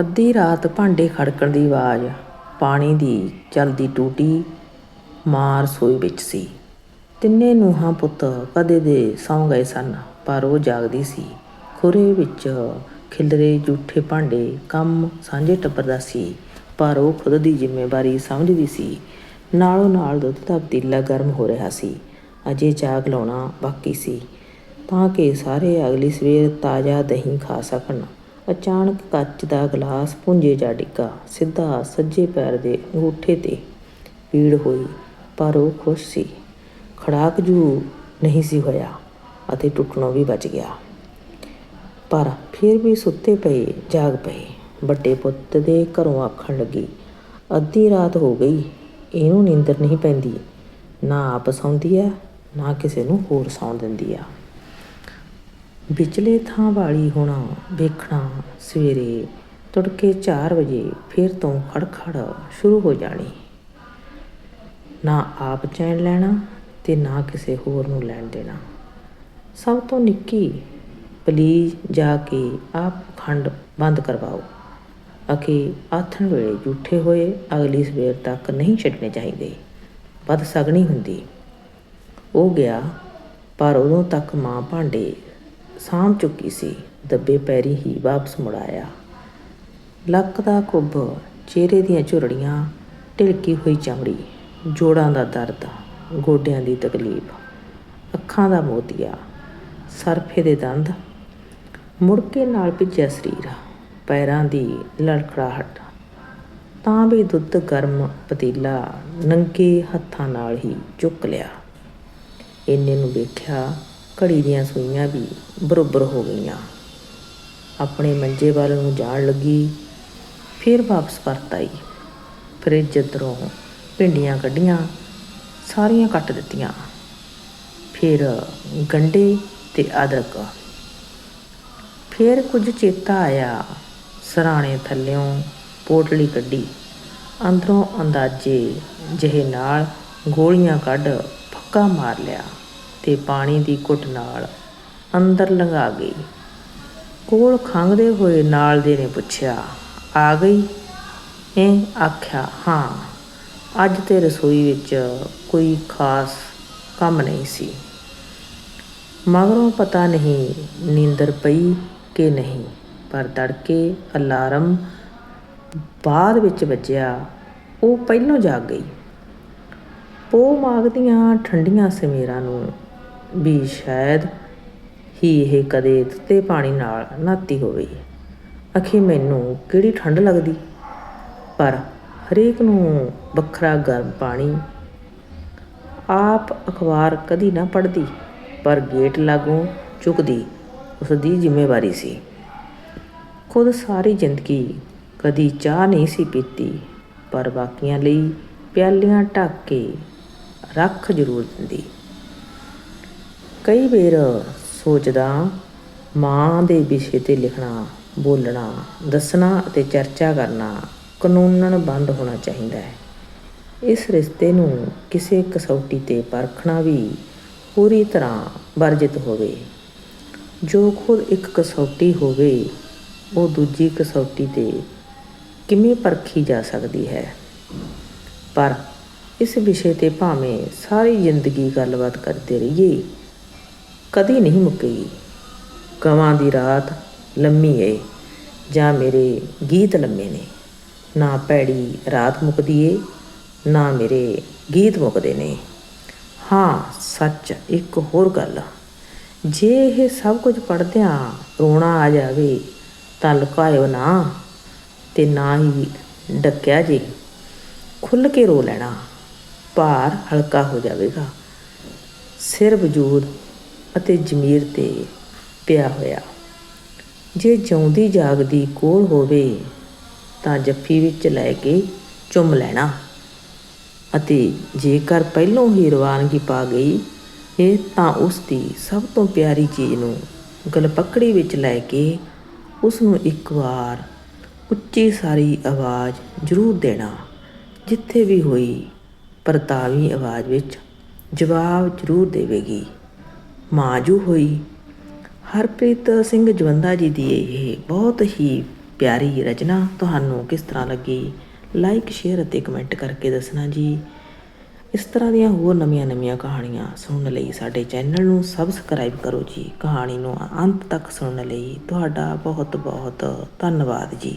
ਅੱਧੀ ਰਾਤ ਭਾਂਡੇ ਖੜਕਣ ਦੀ ਆਵਾਜ਼ ਪਾਣੀ ਦੀ ਚਲਦੀ ਟੂਟੀ ਮਾਂ ਰਸੋਈ ਵਿੱਚ ਸੀ। ਤਿੰਨੇ ਨੂੰਹਾਂ ਪੁੱਤ ਕਦੇ ਦੇ ਸੌਂ ਗਏ ਸਨ, ਪਰ ਉਹ ਜਾਗਦੀ ਸੀ। ਖੁਰੇ ਵਿੱਚ ਖਿਲਰੇ ਝੂਠੇ ਭਾਂਡੇ ਕੰਮ ਸਾਂਝੇ ਟੱਬਰ ਦਾ ਸੀ, ਪਰ ਉਹ ਖੁਦ ਦੀ ਜ਼ਿੰਮੇਵਾਰੀ ਸਮਝਦੀ ਸੀ। ਨਾਲੋਂ ਨਾਲ ਦੁੱਧ ਦਾ ਪਤੀਲਾ ਗਰਮ ਹੋ ਰਿਹਾ ਸੀ, ਅਜੇ ਜਾਗ ਲਾਉਣਾ ਬਾਕੀ ਸੀ, ਤਾਂ ਕਿ ਸਾਰੇ ਅਗਲੀ ਸਵੇਰ ਤਾਜ਼ਾ ਦਹੀਂ ਖਾ ਸਕਣ। ਅਚਾਨਕ ਕੱਚ ਦਾ ਗਲਾਸ ਪੁੰਜੇ ਜਾ ਡਿੱਗਾ। ਸਿੱਧਾ ਸੱਜੇ ਪੈਰ ਦੇ ਅੰਗੂਠੇ ਤੇ ਪੀੜ ਹੋਈ, ਪਰ ਉਹ ਖੁਸ਼ ਸੀ। ਖੜਾਕ ਜੂ ਨਹੀਂ ਸੀ ਹੋਇਆ ਅਤੇ ਟੁੱਟਣੋਂ ਵੀ ਬਚ ਗਿਆ। ਪਰ ਫਿਰ ਵੀ ਸੁੱਤੇ ਪਏ, ਜਾਗ ਪਏ। ਵੱਡੇ ਪੁੱਤ ਦੇ ਘਰੋਂ ਆਖਣ ਲੱਗੀ, ਅੱਧੀ ਰਾਤ ਹੋ ਗਈ, ਇਹਨੂੰ ਨੀਂਦਰ ਨਹੀਂ ਪੈਂਦੀ। ਨਾ ਆਪ ਸੌਂਦੀ ਆ ਨਾ ਕਿਸੇ ਨੂੰ ਹੋਰ ਸੌਣ ਦਿੰਦੀ ਆ। ਵਿਚਲੇ ਥਾਂ ਵਾਲੀ ਹੋਣਾ, ਵੇਖਣਾ ਸਵੇਰੇ ਤੜਕੇ 4 ਵਜੇ ਫਿਰ ਤੋਂ ਖੜਖੜ ਸ਼ੁਰੂ ਹੋ ਜਾਣੀ। ਨਾ ਆਪ ਚੈਨ ਲੈਣਾ ਤੇ ਨਾ ਕਿਸੇ ਹੋਰ ਨੂੰ ਲੈਣ ਦੇਣਾ। ਸਭ ਤੋਂ ਨਿੱਕੀ ਪਲੀਜ਼ ਜਾ ਕੇ ਆਪ ਖੰਡ ਬੰਦ ਕਰਵਾਓ। ਅਖੇ ਆਥਣ ਵੇਲੇ ਝੂਠੇ ਹੋਏ ਅਗਲੀ ਸਵੇਰ ਤੱਕ ਨਹੀਂ ਛੱਡਣੇ ਚਾਹੀਦੇ। ਵੱਧ ਸਗਣੀ ਹੁੰਦੀ। ਉਹ ਗਿਆ ਪਰ ਉਦੋਂ ਤੱਕ ਮਾਂ ਭਾਂਡੇ ਸਾਂਭ ਚੁੱਕੀ ਸੀ, ਦੱਬੇ ਪੈਰੀ ਹੀ ਵਾਪਸ ਮੁੜ ਆਇਆ। ਲੱਕ ਦਾ ਕੁੱਭ ਚਿਹਰੇ ਦੀਆਂ ਝੁਰੜੀਆਂ, ਢਿਲਕੀ ਹੋਈ ਚਮੜੀ, ਜੋੜਾਂ ਦਾ ਦਰਦ, ਗੋਡਿਆਂ ਦੀ ਤਕਲੀਫ, ਅੱਖਾਂ ਦਾ ਮੋਤੀਆ, ਸਰਫੇ ਦੇ ਦੰਦ। ਮੁੜਕੇ ਨਾਲ ਭਿੱਜਿਆ ਸਰੀਰ, ਪੈਰਾਂ ਦੀ ਲੜਖੜਾਹਟ। ਤਾਂ ਵੀ ਦੁੱਧ ਗਰਮ ਪਤੀਲਾ ਨੰਗੇ ਹੱਥਾਂ ਨਾਲ ਹੀ ਚੁੱਕ ਲਿਆ। ਇੰਨੇ ਨੂੰ ਵੇਖਿਆ ਘੜੀ ਦੀਆਂ ਸੂਈਆਂ ਵੀ ਬਰੋਬਰ ਹੋ ਗਈਆਂ। ਆਪਣੇ ਮੰਜੇ ਵੱਲ ਨੂੰ ਜਾਣ ਲੱਗੀ, ਫਿਰ ਵਾਪਸ ਪਰਤ ਆਈ। ਫਰਿੱਜ ਅੰਦਰੋਂ ਭਿੰਡੀਆਂ ਕੱਢੀਆਂ, ਸਾਰੀਆਂ ਕੱਟ ਦਿੱਤੀਆਂ। ਫਿਰ ਗੰਡੇ ਤੇ ਅਦਰਕ। ਫਿਰ ਕੁਝ ਚੇਤਾ ਆਇਆ। ਸਰਾਣੇ ਥੱਲਿਓਂ ਪੋਟਲੀ ਕੱਢੀ। ਅੰਦਰੋਂ ਅੰਦਾਜ਼ੇ ਜਿਹੇ ਨਾਲ ਗੋਲੀਆਂ ਕੱਢ ਫੱਕਾ ਮਾਰ ਲਿਆ। ਤੇ ਪਾਣੀ ਦੀ ਘੁੱਟ ਨਾਲ ਅੰਦਰ ਲੰਘਾ ਗਈ। ਕੋਲ ਖੰਗਦੇ ਹੋਏ ਨਾਲ ਦੇ ਨੇ ਪੁੱਛਿਆ, ਆ ਗਈ? ਇਹ ਆਖਿਆ, ਹਾਂ, ਅੱਜ ਤੇ ਰਸੋਈ ਵਿੱਚ ਕੋਈ ਖਾਸ ਕੰਮ ਨਹੀਂ ਸੀ। ਮਗਰੋਂ ਪਤਾ ਨਹੀਂ ਨੀਂਦਰ ਪਈ ਕਿ ਨਹੀਂ, ਪਰ ਤੜਕੇ ਅਲਾਰਮ ਬਾਅਦ ਵਿੱਚ ਵੱਜਿਆ, ਉਹ ਪਹਿਲੋਂ ਜਾਗ ਗਈ। ਪੋ ਮਾਗਦੀਆਂ ਠੰਡੀਆਂ ਸਮੇਰਾਂ ਨੂੰ ਵੀ ਸ਼ਾਇਦ ਹੀ ਇਹ ਕਦੇ ਤੱਤੇ ਪਾਣੀ ਨਾਲ ਨਹਾਤੀ ਹੋਵੇ। ਅਖੇ ਮੈਨੂੰ ਕਿਹੜੀ ਠੰਡ ਲੱਗਦੀ? ਪਰ ਹਰੇਕ ਨੂੰ ਵੱਖਰਾ ਗਰਮ ਪਾਣੀ। ਆਪ ਅਖਬਾਰ ਕਦੀ ਨਾ ਪੜ੍ਹਦੀ, ਪਰ ਗੇਟ ਲਾਗੋਂ ਚੁੱਕਦੀ ਉਸ ਦੀ ਜ਼ਿੰਮੇਵਾਰੀ ਸੀ। ਖੁਦ ਸਾਰੀ ਜ਼ਿੰਦਗੀ ਕਦੀ ਚਾਹ ਨਹੀਂ ਸੀ ਪੀਤੀ, ਪਰ ਬਾਕੀਆਂ ਲਈ ਪਿਆਲੀਆਂ ਢੱਕ ਕੇ ਰੱਖ ਜ਼ਰੂਰ ਦਿੰਦੀ। ਕਈ ਵਾਰ ਸੋਚਦਾ, ਮਾਂ ਦੇ ਵਿਸ਼ੇ ਤੇ ਲਿਖਣਾ, ਬੋਲਣਾ, ਦੱਸਣਾ ਅਤੇ ਚਰਚਾ ਕਰਨਾ ਕਾਨੂੰਨਨ ਬੰਦ ਹੋਣਾ ਚਾਹੀਦਾ ਹੈ। ਇਸ ਰਿਸ਼ਤੇ ਨੂੰ ਕਿਸੇ ਕਸੌਟੀ ਤੇ ਪਰਖਣਾ ਵੀ ਪੂਰੀ ਤਰ੍ਹਾਂ ਵਰਜਿਤ ਹੋਵੇ। ਜੋ ਖੁਦ ਇੱਕ ਕਸੌਟੀ ਹੋਵੇ, ਉਹ ਦੂਜੀ ਕਸੌਟੀ ਤੇ ਕਿਵੇਂ ਪਰਖੀ ਜਾ ਸਕਦੀ ਹੈ? ਪਰ ਇਸ ਵਿਸ਼ੇ ਤੇ ਭਾਵੇਂ ਸਾਰੀ ਜ਼ਿੰਦਗੀ ਗੱਲਬਾਤ ਕਰਦੇ ਰਹੀਏ ਕਦੀ ਨਹੀਂ ਮੁੱਕੇਗੀ ਗਵਾਂ ਦੀ ਰਾਤ ਲੰਮੀ ਏ, ਜਾਂ ਮੇਰੇ ਗੀਤ ਲੰਮੇ ਨੇ। ਨਾ ਪੈੜੀ ਰਾਤ ਮੁੱਕਦੀ ਏ, ਨਾ ਮੇਰੇ ਗੀਤ ਮੁੱਕਦੇ ਨੇ। ਹਾਂ, ਸੱਚ ਇੱਕ ਹੋਰ ਗੱਲ। ਜੇ ਇਹ ਸਭ ਕੁਝ ਪੜਦਿਆਂ ਰੋਣਾ ਆ ਜਾਵੇ, ਤਾਂ ਲੁਕਾਇਓ ਨਾ, ਤੇ ਨਾ ਹੀ ਡੱਕਿਆ ਜੇ। ਖੁੱਲ ਕੇ ਰੋ ਲੈਣਾ, ਭਾਰ ਹਲਕਾ ਹੋ ਜਾਵੇਗਾ। ਸਿਰ ਵਜੂਦ ਅਤੇ ਜ਼ਮੀਰ ਤੇ ਪਿਆ ਹੋਇਆ। ਜੇ ਜਿਉਂਦੀ ਜਾਗਦੀ ਕੋਲ ਹੋਵੇ, ਤਾਂ ਜੱਫੀ ਵਿੱਚ ਲੈ ਕੇ ਚੁੰਮ ਲੈਣਾ। ਅਤੇ ਜੇਕਰ ਪਹਿਲੋਂ ਹੀ ਰਵਾਨਗੀ ਪਾ ਗਈ, ਇਹ ਤਾਂ ਉਸ ਦੀ ਸਭ ਤੋਂ ਪਿਆਰੀ ਚੀਜ਼ ਨੂੰ ਗਲਪੱਕੜੀ ਵਿੱਚ ਲੈ ਕੇ ਉਸ ਨੂੰ ਇੱਕ ਵਾਰ ਉੱਚੀ ਸਾਰੀ ਆਵਾਜ਼ ਜ਼ਰੂਰ ਦੇਣਾ, ਜਿੱਥੇ ਵੀ ਹੋਈ ਪਰਤਾਵੀ ਆਵਾਜ਼ ਵਿੱਚ ਜਵਾਬ ਜ਼ਰੂਰ ਦੇਵੇਗੀ। ਮਾਂਜੂ ਹੋਈ। ਹਰਪ੍ਰੀਤ ਸਿੰਘ ਜਵੰਦਾ ਜੀ ਦੀ ਇਹ ਬਹੁਤ ਹੀ ਪਿਆਰੀ ਰਚਨਾ ਤੁਹਾਨੂੰ ਕਿਸ ਤਰ੍ਹਾਂ ਲੱਗੀ? ਲਾਈਕ ਸ਼ੇਅਰ ਅਤੇ ਕਮੈਂਟ ਕਰਕੇ ਦੱਸਣਾ ਜੀ। ਇਸ ਤਰ੍ਹਾਂ ਦੀਆਂ ਹੋਰ ਨਵੀਆਂ-ਨਵੀਆਂ ਕਹਾਣੀਆਂ ਸੁਣਨ ਲਈ ਸਾਡੇ ਚੈਨਲ ਨੂੰ ਸਬਸਕ੍ਰਾਈਬ ਕਰੋ ਜੀ। ਕਹਾਣੀ ਨੂੰ ਅੰਤ ਤੱਕ ਸੁਣਨ ਲਈ ਤੁਹਾਡਾ ਬਹੁਤ ਬਹੁਤ ਧੰਨਵਾਦ ਜੀ।